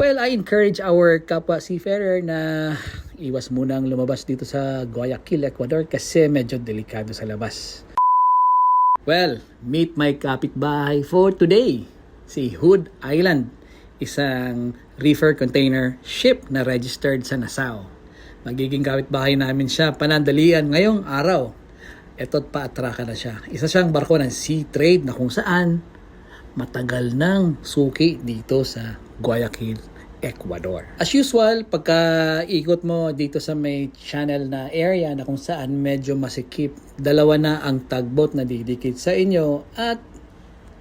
Well, I encourage our kapwa seafarer na iwas munang lumabas dito sa Guayaquil, Ecuador kasi medyo delikado sa labas. Well, meet my kapitbahay for today, si Hood Island, isang reefer container ship na registered sa Nassau. Magiging kapitbahay namin siya panandalian ngayong araw. Eto't paatraka na siya. Isa siyang barko ng sea trade na kung saan matagal nang suki dito sa Guayaquil, Ecuador. As usual, pagka ikot mo dito sa may channel na area na kung saan medyo masikip, dalawa na ang tugboat na didikit sa inyo at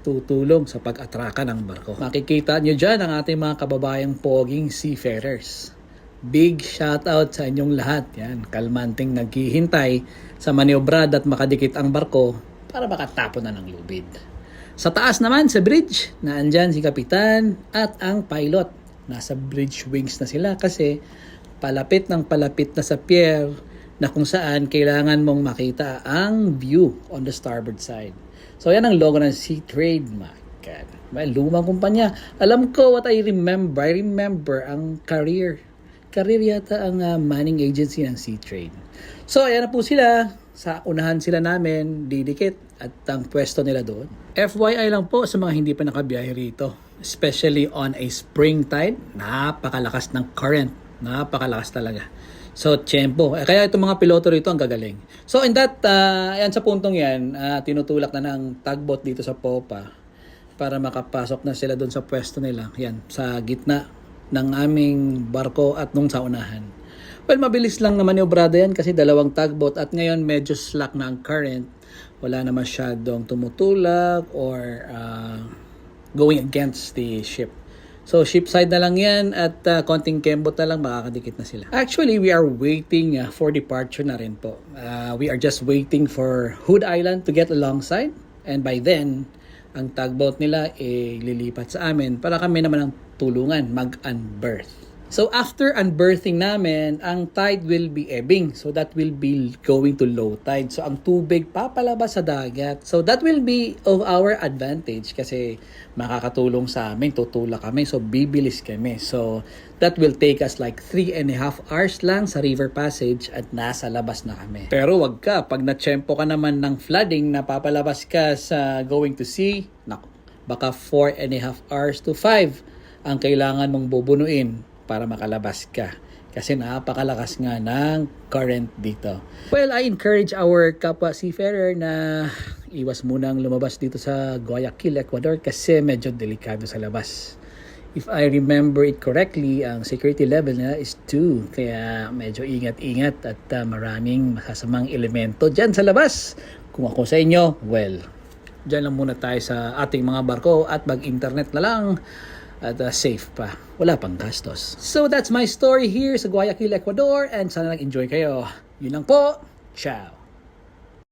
tutulong sa pag-atraka ng barko. Makikita nyo dyan ang ating mga kababayang poging seafarers. Big shout out sa inyong lahat. Yan, kalmanting naghihintay sa maniobrad at makadikit ang barko para makatapon na ng lubid. Sa taas naman, sa bridge, naandyan si Kapitan at ang pilot. Nasa bridge wings na sila kasi palapit ng palapit na sa pier na kung saan kailangan mong makita ang view on the starboard side. So yan ang logo ng Sea Trade, my God. May lumang kumpanya. Alam ko what I remember. I remember ang career. Career yata ang uh, manning agency ng Trade. So ayan na po sila. Sa unahan sila namin, didikit at ang pwesto nila doon. FYI lang po sa mga hindi pa nakabiyahe rito. Especially on a spring tide, napakalakas ng current. Napakalakas talaga. So, tiyempo. Eh, kaya itong mga piloto rito ang gagaling. So, in that, uh, yan sa puntong yan, uh, tinutulak na ng tugboat dito sa Popa para makapasok na sila doon sa pwesto nila. Yan, sa gitna ng aming barko at nung sa unahan. Well, mabilis lang naman yung brada yan kasi dalawang tugboat at ngayon medyo slack na ang current. Wala na masyadong tumutulak or uh, going against the ship. So, ship side na lang yan at uh, konting kembot na lang, makakadikit na sila. Actually, we are waiting uh, for departure na rin po. Uh, we are just waiting for Hood Island to get alongside. And by then, ang tugboat nila eh, lilipat sa amin para kami naman ang tulungan mag-unberth. So after unberthing namin, ang tide will be ebbing. So that will be going to low tide. So ang tubig papalabas sa dagat. So that will be of our advantage kasi makakatulong sa amin, tutulak kami. So bibilis kami. So that will take us like three and a half hours lang sa river passage at nasa labas na kami. Pero wag ka, pag natsyempo ka naman ng flooding, napapalabas ka sa going to sea, naku, baka four and a half hours to five ang kailangan mong bubunuin para makalabas ka. Kasi napakalakas nga ng current dito. Well, I encourage our kapwa seafarer na iwas munang lumabas dito sa Guayaquil, Ecuador kasi medyo delikado sa labas. If I remember it correctly, ang security level na is 2. Kaya medyo ingat-ingat at uh, maraming masasamang elemento dyan sa labas. Kung ako sa inyo, well, dyan lang muna tayo sa ating mga barko at mag-internet na lang at uh, safe pa. Wala pang gastos. So that's my story here sa Guayaquil, Ecuador and sana nag-enjoy kayo. Yun lang po. Ciao!